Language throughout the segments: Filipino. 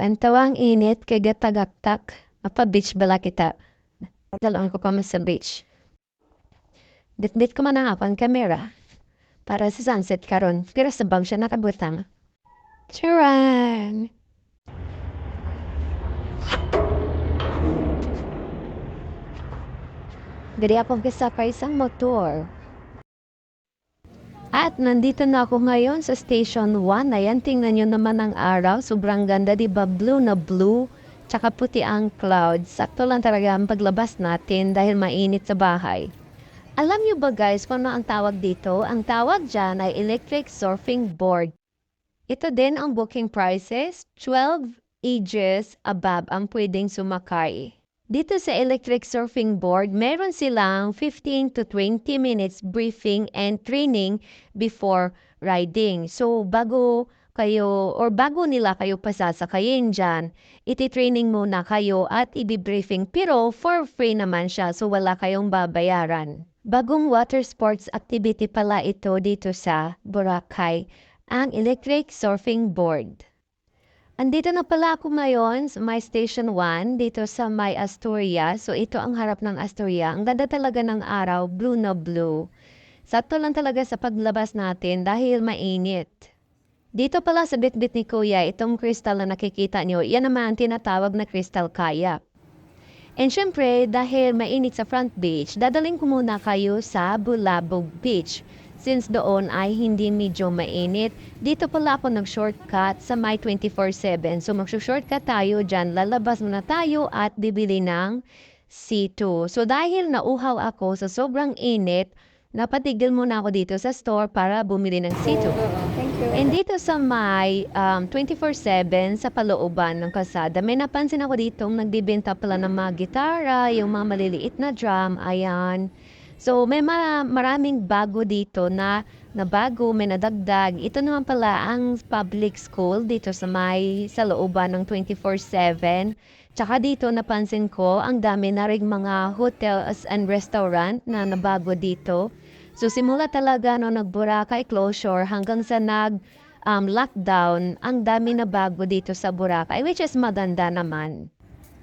Pantawang init kay gatagaktak. Apa beach bala kita. Dalawang ko kami sa beach. Bitbit ko man ang kamera para sa sunset karon pero sa bag siya nakabutang. Charan! Diri ako kasakay sa motor. At nandito na ako ngayon sa Station 1. Ayan, tingnan nyo naman ang araw. Sobrang ganda, di ba? Blue na blue. Tsaka puti ang clouds. Sakto lang talaga ang paglabas natin dahil mainit sa bahay. Alam nyo ba guys kung ano ang tawag dito? Ang tawag dyan ay electric surfing board. Ito din ang booking prices. 12 ages above ang pwedeng sumakay. Dito sa electric surfing board, meron silang 15 to 20 minutes briefing and training before riding. So, bago kayo or bago nila kayo pasasakayin dyan, iti-training muna kayo at i-briefing. Pero for free naman siya, so wala kayong babayaran. Bagong water sports activity pala ito dito sa Boracay, ang electric surfing board. Andito na pala ako ngayon sa my station 1 dito sa my Astoria. So ito ang harap ng Astoria. Ang ganda talaga ng araw, blue na blue. Sakto lang talaga sa paglabas natin dahil mainit. Dito pala sa bitbit ni Kuya, itong crystal na nakikita nyo, yan naman tinatawag na crystal kayak. And syempre, dahil mainit sa front beach, dadaling ko muna kayo sa Bulabog Beach. Since doon ay hindi medyo mainit, dito pala ako nag-shortcut sa my 24-7. So mag-shortcut tayo dyan, lalabas muna tayo at bibili ng C2. So dahil nauhaw ako sa sobrang init, napatigil muna ako dito sa store para bumili ng C2. Thank you. And dito sa may um, 24-7 sa palooban ng kasada, may napansin ako dito nagbibenta pala ng mga gitara, yung mga maliliit na drum, ayan. So may ma- maraming bago dito na, na bago, may nadagdag. Ito naman pala ang public school dito sa may sa looban ng 24-7. Tsaka dito napansin ko, ang dami na rin mga hotels and restaurant na nabago dito. So simula talaga no nag-Boracay closure hanggang sa nag um, lockdown, ang dami na bago dito sa Boracay which is maganda naman.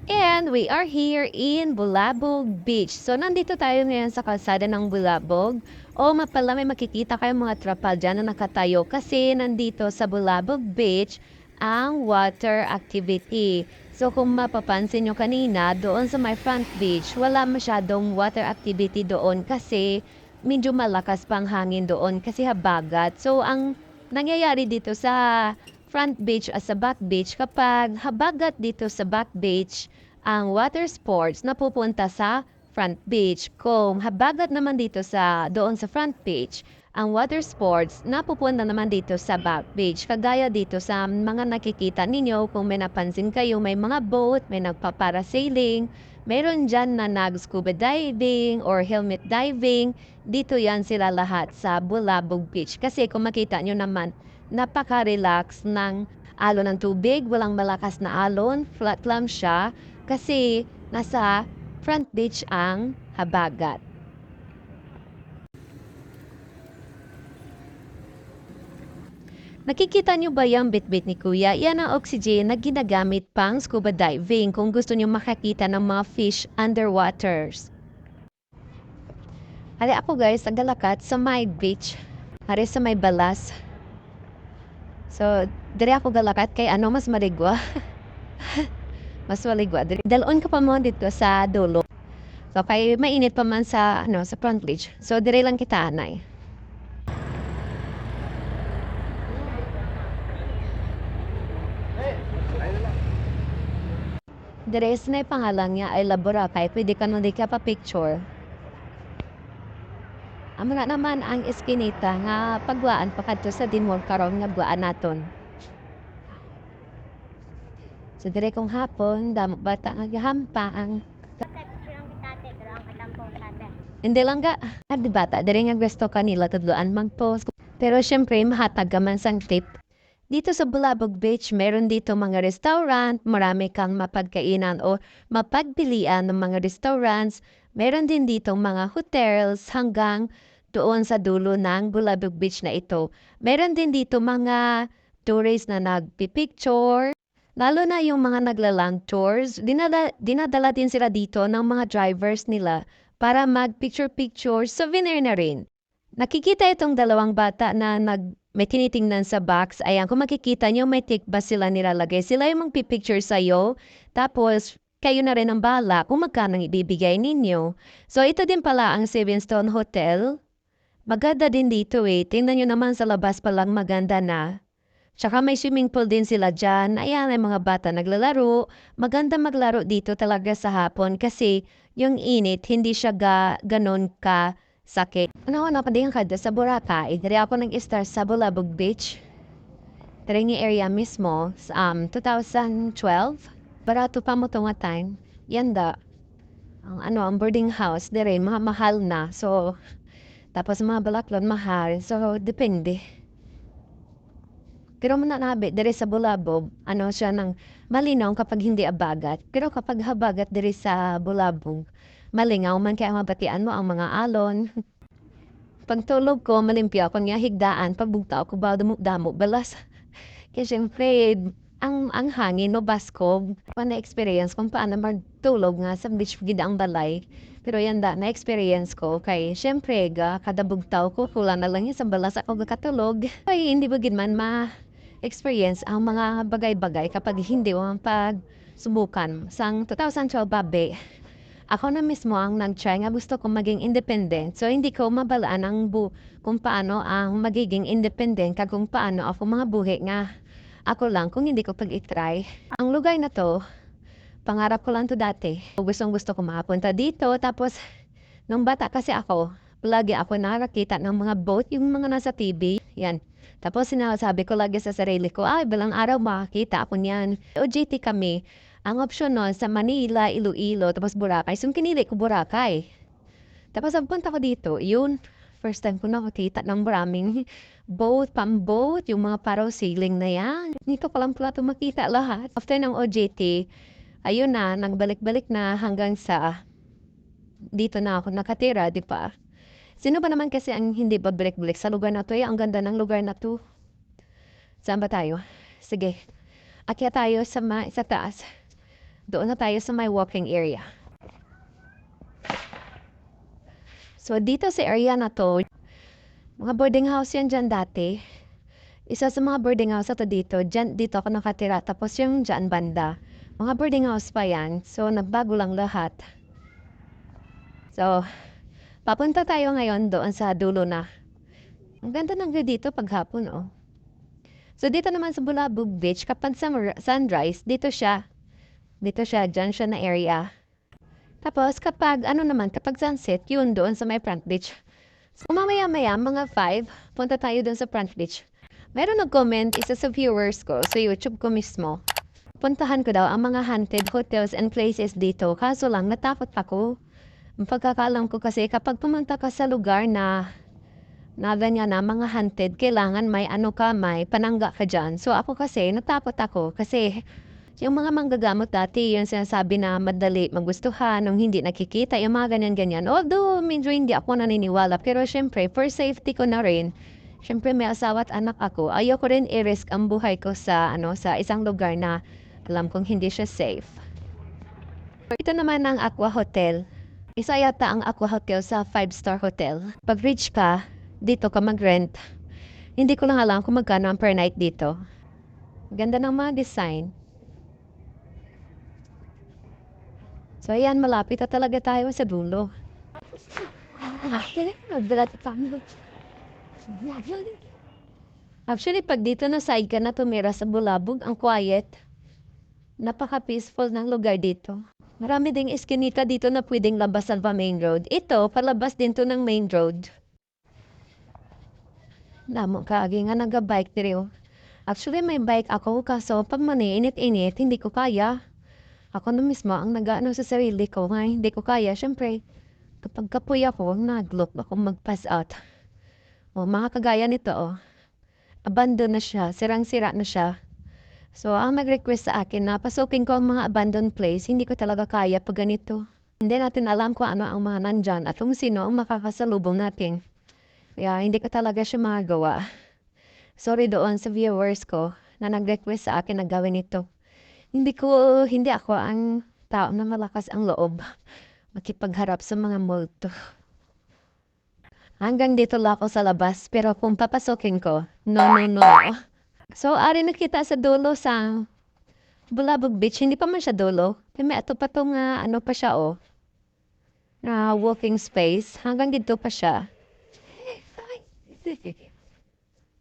And we are here in Bulabog Beach. So nandito tayo ngayon sa kalsada ng Bulabog. O mapala may makikita kayong mga trapal dyan na nakatayo kasi nandito sa Bulabog Beach ang water activity. So kung mapapansin nyo kanina, doon sa my front beach, wala masyadong water activity doon kasi medyo malakas pang hangin doon kasi habagat. So ang nangyayari dito sa front beach at sa back beach kapag habagat dito sa back beach ang water sports na pupunta sa front beach. Kung habagat naman dito sa doon sa front beach, ang water sports napupunta naman dito sa back beach. Kagaya dito sa mga nakikita ninyo, kung may napansin kayo, may mga boat, may nagpaparasailing, meron dyan na nag-scuba diving or helmet diving. Dito yan sila lahat sa Bulabog Beach. Kasi kung makita nyo naman, napaka-relax ng alon ng tubig, walang malakas na alon, flat lang siya kasi nasa front beach ang habagat. Nakikita niyo ba yung bitbit ni Kuya? Yan ang oxygen na ginagamit pang scuba diving kung gusto niyo makakita ng mga fish underwaters. Ari ako guys, nagdalakat sa my beach. Ari sa may balas. So, dire ako galakat kay ano mas maligwa. mas maligwa. Dire- Dalon ka pa mo dito sa dulo. So, kay mainit pa man sa ano sa front beach. So, dire lang kita anay. Dress na pangalan niya ay Laboracay. Pwede ka nung di ka pa picture. Amo na naman ang eskinita nga pagwaan pa kadto sa Dimor karon nga buan naton. So dire kong hapon damo bata nga gahampa ang hindi lang ga ah, di bata dire nga gusto kanila tudloan magpost. Pero syempre mahatag ka man sang tip dito sa Bulabog Beach, meron dito mga restaurant, marami kang mapagkainan o mapagpilian ng mga restaurants. Meron din dito mga hotels hanggang doon sa dulo ng Bulabog Beach na ito. Meron din dito mga tourists na nagpipicture, Lalo na yung mga nagla-land tours, dinala dinadala din sila dito ng mga drivers nila para mag-picture-picture, souvenir na rin. Nakikita itong dalawang bata na nag may tinitingnan sa box. Ayan, kung makikita nyo, may tick ba sila nilalagay. Sila yung magpipicture sa'yo. Tapos, kayo na rin ang bala kung magkano ibibigay ninyo. So, ito din pala ang Seven Stone Hotel. Maganda din dito eh. Tingnan nyo naman sa labas palang maganda na. Tsaka may swimming pool din sila dyan. Ayan, ay mga bata naglalaro. Maganda maglaro dito talaga sa hapon kasi yung init, hindi siya ga, ganon ka sakit. Ano na padingan kada sa Boracay. Dari ako nag-start sa Bulabog Beach. Nga area mismo, sa, um, 2012. Barato pa mo nga time. Yan da. Ang ano, ang boarding house, dire, mahal na. So, tapos mga balaklon, mahal. So, depende. Pero muna nabi, dire sa Bulabog, ano siya ng malinaw kapag hindi abagat. Pero kapag habagat dire sa Bulabog, malingaw man kaya mabatian mo ang mga alon. Pagtulog ko, malimpya ko niya higdaan, pabugta ko ba damo balas. Kaya syempre, ang, ang hangin no baskog, pa na-experience kung paano magtulog nga sa beach gida ang balay. Pero yan da, na-experience ko kay syempre ga, kada bugtaw ko, kulang na lang sa balas ako gakatulog. Ay, hindi ba man ma experience ang mga bagay-bagay kapag hindi mo pag subukan. Sang 2012 babe, ako na mismo ang nag-try nga gusto ko maging independent. So, hindi ko mabalaan ang bu kung paano ang magiging independent kag kung paano ako mga buhi nga ako lang kung hindi ko pag-itry. Ang lugar na to, pangarap ko lang to dati. Gustong gusto ko makapunta dito. Tapos, nung bata kasi ako, lagi ako nakakita ng mga boat, yung mga nasa TV. Yan. Tapos sinasabi ko lagi sa sarili ko, ay, balang araw makakita ako niyan. OJT kami. Ang option nun sa Manila, Iloilo, tapos Boracay. So, kinili ko Boracay. Tapos ang punta ko dito, yun, first time ko nakakita ng maraming boat, pang-boat, yung mga paraw sailing na yan. Dito ko lang pala ito makita lahat. After ng OJT, ayun na, nagbalik-balik na hanggang sa dito na ako nakatira, di ba? Sino ba naman kasi ang hindi babalik-balik sa lugar na to? Eh, ang ganda ng lugar na to. Saan ba tayo? Sige. Akyat tayo sa, ma- sa taas. Doon na tayo sa my walking area. So, dito sa area na to, mga boarding house yan dyan dati. Isa sa mga boarding house ito dito, dyan, dito ako nakatira. Tapos yung dyan banda, mga boarding house pa yan. So, nagbago lang lahat. So, papunta tayo ngayon doon sa dulo na. Ang ganda ng view dito paghapon, oh. So, dito naman sa Bulabog Beach, kapag sunrise, dito siya. Dito siya, dyan siya na area. Tapos, kapag, ano naman, kapag sunset, yun doon sa may front beach. So, mamaya-maya, mga 5, punta tayo doon sa front beach. Meron nag-comment, isa sa viewers ko, sa YouTube ko mismo. Puntahan ko daw ang mga haunted hotels and places dito. Kaso lang, natakot ako. Ang pagkakalam ko kasi, kapag pumunta ka sa lugar na na ganyan na mga haunted, kailangan may ano ka, may panangga ka dyan. So ako kasi, natakot ako kasi yung mga manggagamot dati, yung sinasabi na madali magustuhan, nung hindi nakikita, yung mga ganyan-ganyan. Although, medyo hindi ako naniniwala, pero syempre, for safety ko na rin, syempre may asawa at anak ako, ayoko rin i-risk ang buhay ko sa, ano, sa isang lugar na alam kong hindi siya safe. Ito naman ang Aqua Hotel. Isa yata ang Aqua Hotel sa 5-star hotel. Pag rich ka, dito ka mag-rent. Hindi ko lang alam kung magkano ang per night dito. Ganda ng mga design. So, ayan, malapit na talaga tayo sa dulo. Actually, pag dito na side ka na tumira sa Bulabog, ang quiet. Napaka-peaceful ng lugar dito. Marami ding iskinita dito na pwedeng labasan pa main road. Ito, palabas din to ng main road. Namo kaagi nga naga-bike diri oh. Actually may bike ako kaso pag maniinit-init hindi ko kaya. Ako na mismo ang nag-ano sa sarili ko nga hindi ko kaya. Siyempre, kapag kapoy ako, nag-look ako mag-pass out. O mga kagaya nito oh. Abandon na siya, sirang-sira na siya. So, ang nag-request sa akin na pasukin ko ang mga abandoned place, hindi ko talaga kaya pag ganito. Hindi natin alam kung ano ang mga nandyan at kung sino ang makakasalubong natin. Kaya hindi ko talaga siya magagawa. Sorry doon sa viewers ko na nag-request sa akin na gawin ito. Hindi ko hindi ako ang tao na malakas ang loob makipagharap sa mga multo. Hanggang dito lang ako sa labas, pero kung papasukin ko, no, no, no. So, ari nakita sa dulo sa Bulabog Beach, hindi pa man siya dulo. May ato pa tong ah, ano pa siya, oh. Na walking space. Hanggang dito pa siya.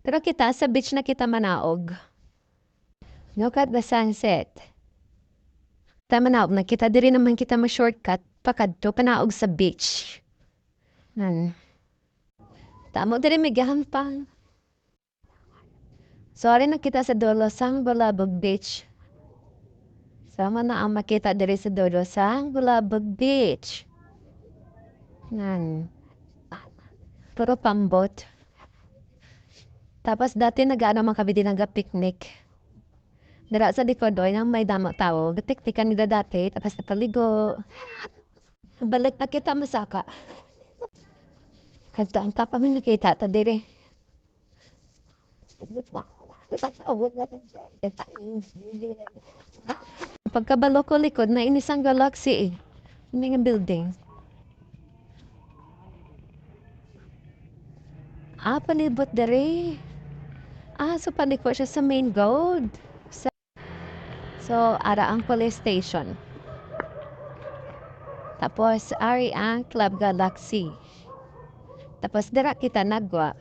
Pero kita, sa beach na kita manaog. Look at the sunset. Tama na, nakita diri naman kita ma-shortcut pakadto panaog sa beach. Nan. Tamo diri may gahampang. Sorry nakita sa dulo sang Bulabog Beach. Sama na ang makita diri sa dulo sang Bulabog Beach. Nan. Puro pambot. Tapos dati nag-ano man kami picnic Dara sa likod oy nang may damo tao, gatik-tikan nila dati, tapos napaligo. Balik na kita masaka. Kanta ang tapa mi nakita ta dire. Pagkabalo ko likod na inisang galaxy eh. Nga building. Ah, palibot dere. Ah, so paliko siya sa main road. So, ara ang police station. Tapos, ari ang Club Galaxy. Tapos, dira kita nagwa.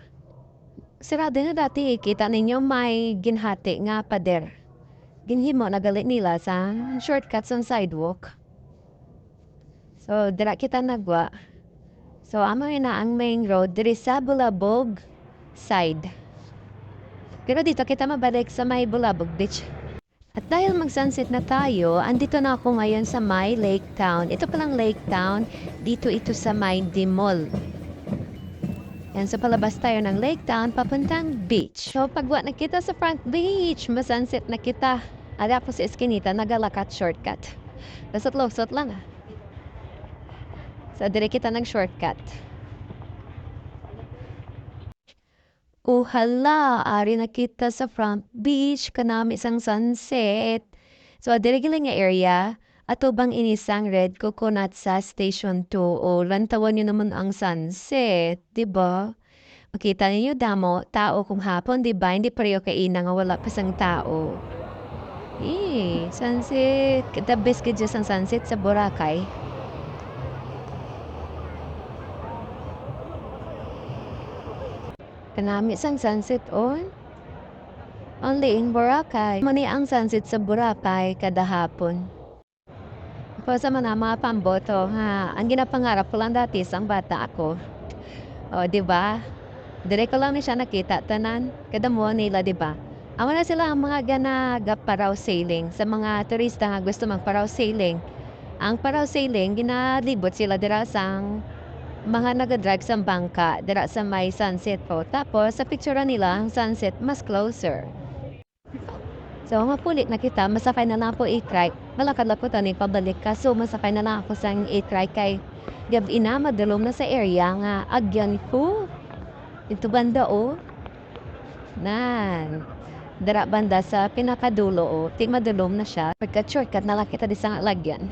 Sarado na dati, kita ninyo may ginhati nga pader. Ginhimo na galit nila sa shortcut sa sidewalk. So, dira kita nagwa. So, amo na ang main road diri sa Bulabog side. Pero dito kita mabalik sa may Bulabog Beach. At dahil mag-sunset na tayo, andito na ako ngayon sa my Lake Town. Ito palang Lake Town, dito ito sa my Mall. Yan, so palabas tayo ng Lake Town, papuntang beach. So pagwa na kita sa front beach, masunset na kita. Ada po sa eskinita, nagalakat shortcut. Lasot-losot lang ah. So dire kita nag-shortcut. Uhala, ari na kita sa front beach, kanami isang sunset. So, adiri nga area, ato bang inisang red coconut sa station 2 o lantawan nyo naman ang sunset, di ba? Makita ninyo damo, tao kung hapon, di ba? Hindi pareho kaina nga wala pa tao. Eh, sunset. The best ka ang sunset sa Boracay. Kanami sang sunset on. Only in Boracay. Mani ang sunset sa Boracay kada hapon. Po sa mga mga pamboto, ha, ang ginapangarap ko lang dati sang bata ako. O, di ba? Dire ko lang ni siya nakita, tanan. Kada mo nila, di ba? Amo na sila ang mga ganagap paraw sailing sa mga turista nga gusto magparaw sailing. Ang paraw sailing, ginalibot sila dira sang mga nagadrive sa bangka dira sa may sunset po. Tapos sa picture nila ang sunset mas closer. So mapulit na kita, masakay na lang po i-trike. Malakad lang po tani pabalik ka. So masakay na lang ako sa i-trike kay gabi na madalom na sa area nga agyan ko. Ito banda o. Nan. Dara banda sa pinakadulo o. Ting madalom na siya. Pagka shortcut na lang kita di sa lagyan.